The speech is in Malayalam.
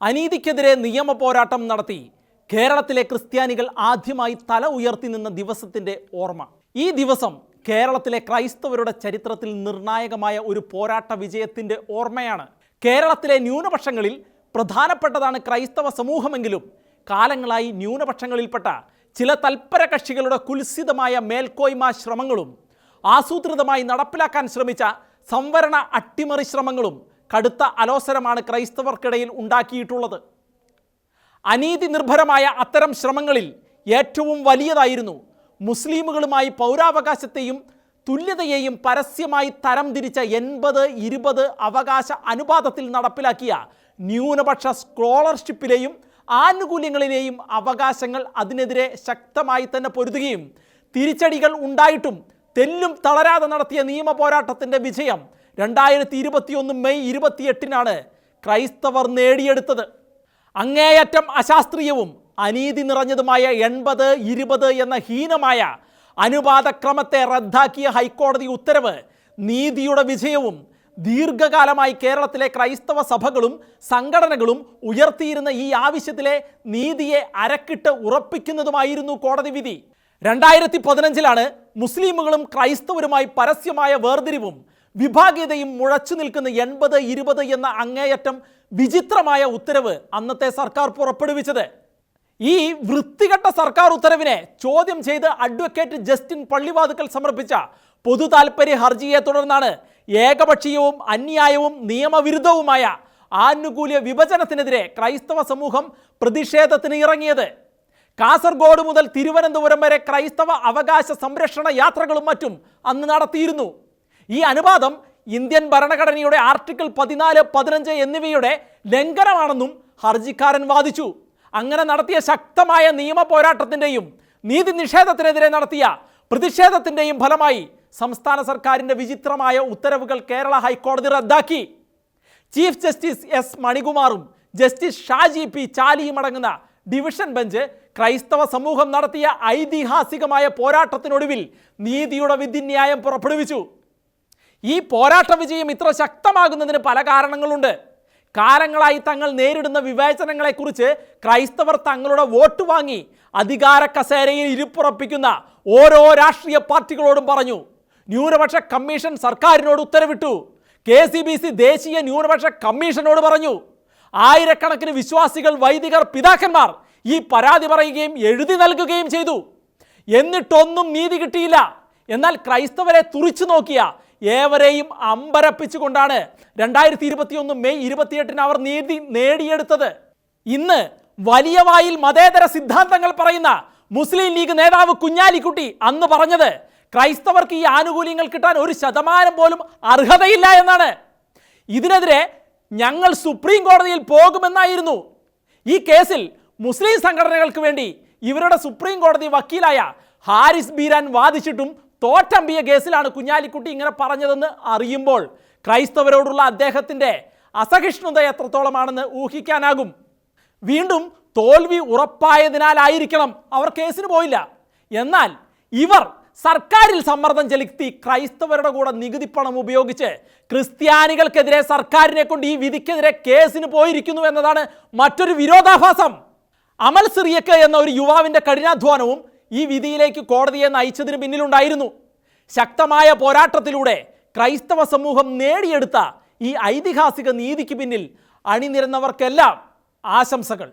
അനീതിക്കെതിരെ നിയമ പോരാട്ടം നടത്തി കേരളത്തിലെ ക്രിസ്ത്യാനികൾ ആദ്യമായി തല ഉയർത്തി നിന്ന ദിവസത്തിന്റെ ഓർമ്മ. ഈ ദിവസം കേരളത്തിലെ ക്രൈസ്തവരുടെ ചരിത്രത്തിൽ നിർണായകമായ ഒരു പോരാട്ട വിജയത്തിന്റെ ഓർമ്മയാണ്. കേരളത്തിലെ ന്യൂനപക്ഷങ്ങളിൽ പ്രധാനപ്പെട്ടതാണ് ക്രൈസ്തവ സമൂഹമെങ്കിലും കാലങ്ങളായി ന്യൂനപക്ഷങ്ങളിൽപ്പെട്ട ചില തൽപര കക്ഷികളുടെ കുൽസിതമായ മേൽക്കോയ്മ ശ്രമങ്ങളും ആസൂത്രിതമായി നടപ്പിലാക്കാൻ ശ്രമിച്ച സംവരണ അട്ടിമറി ശ്രമങ്ങളും കടുത്ത അലോസരമാണ് ക്രൈസ്തവർക്കിടയിൽ ഉണ്ടാക്കിയിട്ടുള്ളത്. അനീതി നിർഭരമായ അത്തരം ശ്രമങ്ങളിൽ ഏറ്റവും വലിയതായിരുന്നു മുസ്ലിമുകളുമായി പൗരാവകാശത്തെയും തുല്യതയെയും പരസ്യമായി തരംതിരിച്ച എൺപത് ഇരുപത് അവകാശ അനുപാതത്തിൽ നടപ്പിലാക്കിയ ന്യൂനപക്ഷ സ്കോളർഷിപ്പിലെയും ആനുകൂല്യങ്ങളിലെയും അവകാശങ്ങൾ അതിനെതിരെ ശക്തമായി തന്നെ പൊരുതുകയും തിരിച്ചടികൾ ഉണ്ടായിട്ടും തെല്ലും തളരാതെ നടത്തിയ നിയമ പോരാട്ടത്തിന്റെ വിജയം രണ്ടായിരത്തി ഇരുപത്തിയൊന്ന് മെയ് ഇരുപത്തിയെട്ടിനാണ് ക്രൈസ്തവർ നേടിയെടുത്തത്. അങ്ങേയറ്റം അശാസ്ത്രീയവും അനീതി നിറഞ്ഞതുമായ എൺപത് ഇരുപത് എന്ന ഹീനമായ അനുപാതക്രമത്തെ റദ്ദാക്കിയ ഹൈക്കോടതി ഉത്തരവ് നീതിയുടെ വിജയവും ദീർഘകാലമായി കേരളത്തിലെ ക്രൈസ്തവ സഭകളും സംഘടനകളും ഉയർത്തിയിരുന്ന ഈ ആവശ്യത്തിലെ നീതിയെ അരക്കിട്ട് ഉറപ്പിക്കുന്നതുമായിരുന്നു കോടതി വിധി. രണ്ടായിരത്തി പതിനഞ്ചിലാണ് മുസ്ലിമുകളും ക്രൈസ്തവരുമായി പരസ്യമായ വേർതിരിവും വിഭാഗീയതയും മുഴച്ചു നിൽക്കുന്ന എൺപത് ഇരുപത് എന്ന അങ്ങേയറ്റം വിചിത്രമായ ഉത്തരവ് അന്നത്തെ സർക്കാർ പുറപ്പെടുവിച്ചത്. ഈ വൃത്തികെട്ട സർക്കാർ ഉത്തരവിനെ ചോദ്യം ചെയ്ത് അഡ്വക്കേറ്റ് ജസ്റ്റിൻ പള്ളിവാതുക്കൽ സമർപ്പിച്ച പൊതു താൽപ്പര്യ ഹർജിയെ തുടർന്നാണ് ഏകപക്ഷീയവും അന്യായവും നിയമവിരുദ്ധവുമായ ആനുകൂല്യ വിഭജനത്തിനെതിരെ ക്രൈസ്തവ സമൂഹം പ്രതിഷേധത്തിന് ഇറങ്ങിയത്. കാസർഗോഡ് മുതൽ തിരുവനന്തപുരം വരെ ക്രൈസ്തവ അവകാശ സംരക്ഷണ യാത്രകളും മറ്റും അന്ന് നടത്തിയിരുന്നു. ഈ അനുപാതം ഇന്ത്യൻ ഭരണഘടനയുടെ ആർട്ടിക്കിൾ പതിനാല് പതിനഞ്ച് എന്നിവയുടെ ലംഘനമാണെന്നും ഹർജിക്കാരൻ വാദിച്ചു. അങ്ങനെ നടത്തിയ ശക്തമായ നിയമ പോരാട്ടത്തിന്റെയും നീതി നിഷേധത്തിനെതിരെ നടത്തിയ പ്രതിഷേധത്തിന്റെയും ഫലമായി സംസ്ഥാന സർക്കാരിന്റെ വിചിത്രമായ ഉത്തരവുകൾ കേരള ഹൈക്കോടതി റദ്ദാക്കി. ചീഫ് ജസ്റ്റിസ് എസ് മണികുമാറും ജസ്റ്റിസ് ഷാജി പി ചാലിയും അടങ്ങുന്ന ഡിവിഷൻ ബെഞ്ച് ക്രൈസ്തവ സമൂഹം നടത്തിയ ഐതിഹാസികമായ പോരാട്ടത്തിനൊടുവിൽ നീതിയുടെ വിധിന്യായം പുറപ്പെടുവിച്ചു. ഈ പോരാട്ട വിജയം ഇത്ര ശക്തമാകുന്നതിന് പല കാരണങ്ങളുണ്ട്. കാലങ്ങളായി തങ്ങൾ നേരിടുന്ന വിവേചനങ്ങളെക്കുറിച്ച് ക്രൈസ്തവർ തങ്ങളുടെ വോട്ട് വാങ്ങി അധികാര കസേരയിൽ ഇരുപ്പുറപ്പിക്കുന്ന ഓരോ രാഷ്ട്രീയ പാർട്ടികളോടും പറഞ്ഞു. ന്യൂനപക്ഷ കമ്മീഷൻ സർക്കാരിനോട് ഉത്തരവിട്ടു. കെ സി ബി സി ദേശീയ ന്യൂനപക്ഷ കമ്മീഷനോട് പറഞ്ഞു. ആയിരക്കണക്കിന് വിശ്വാസികൾ വൈദികർ പിതാക്കന്മാർ ഈ പരാതി പറയുകയും എഴുതി നൽകുകയും ചെയ്തു. എന്നിട്ടൊന്നും നീതി കിട്ടിയില്ല. എന്നാൽ ക്രൈസ്തവരെ തുറിച്ചു നോക്കിയ ഏവരെയും അമ്പരപ്പിച്ചുകൊണ്ടാണ് രണ്ടായിരത്തി ഇരുപത്തിയൊന്ന് മെയ് ഇരുപത്തിയെട്ടിന് അവർ നീതി നേടിയെടുത്തത്. ഇന്ന് വലിയ വായിൽ മതേതര സിദ്ധാന്തങ്ങൾ പറയുന്ന മുസ്ലിം ലീഗ് നേതാവ് കുഞ്ഞാലിക്കുട്ടി അന്ന് പറഞ്ഞത് ക്രൈസ്തവർക്ക് ഈ ആനുകൂല്യങ്ങൾ കിട്ടാൻ ഒരു ശതമാനം പോലും അർഹതയില്ല എന്നാണ്. ഇതിനെതിരെ ഞങ്ങൾ സുപ്രീം കോടതിയിൽ പോകുമെന്നായിരുന്നു. ഈ കേസിൽ മുസ്ലിം സംഘടനകൾക്ക് വേണ്ടി ഇവരുടെ സുപ്രീം കോടതി വക്കീലായ ഹാരിസ് ബീരാൻ വാദിച്ചിട്ടും തോറ്റമ്പിയ കേസിലാണ് കുഞ്ഞാലിക്കുട്ടി ഇങ്ങനെ പറഞ്ഞതെന്ന് അറിയുമ്പോൾ ക്രൈസ്തവരോടുള്ള അദ്ദേഹത്തിന്റെ അസഹിഷ്ണുത എത്രത്തോളമാണെന്ന് ഊഹിക്കാനാകും. വീണ്ടും തോൽവി ഉറപ്പായതിനാലായിരിക്കണം അവർ കേസിന് പോയില്ല. എന്നാൽ ഇവർ സർക്കാരിൽ സമ്മർദ്ദം ചെലുത്തി ക്രൈസ്തവരുടെ കൂടെ നികുതി പണം ഉപയോഗിച്ച് ക്രിസ്ത്യാനികൾക്കെതിരെ സർക്കാരിനെ കൊണ്ട് ഈ വിധിക്കെതിരെ കേസിന് പോയിരിക്കുന്നു എന്നതാണ് മറ്റൊരു വിരോധാഭാസം. അമൽ സിറിയക്ക് എന്ന ഒരു യുവാവിന്റെ കഠിനാധ്വാനവും ഈ വിധിയിലേക്ക് കോടതിയെ നയിച്ചതിന് പിന്നിലുണ്ടായിരുന്നു. ശക്തമായ പോരാട്ടത്തിലൂടെ ക്രൈസ്തവ സമൂഹം നേടിയെടുത്ത ഈ ഐതിഹാസിക നീതിക്ക് പിന്നിൽ അണിനിരന്നവർക്കെല്ലാം ആശംസകൾ.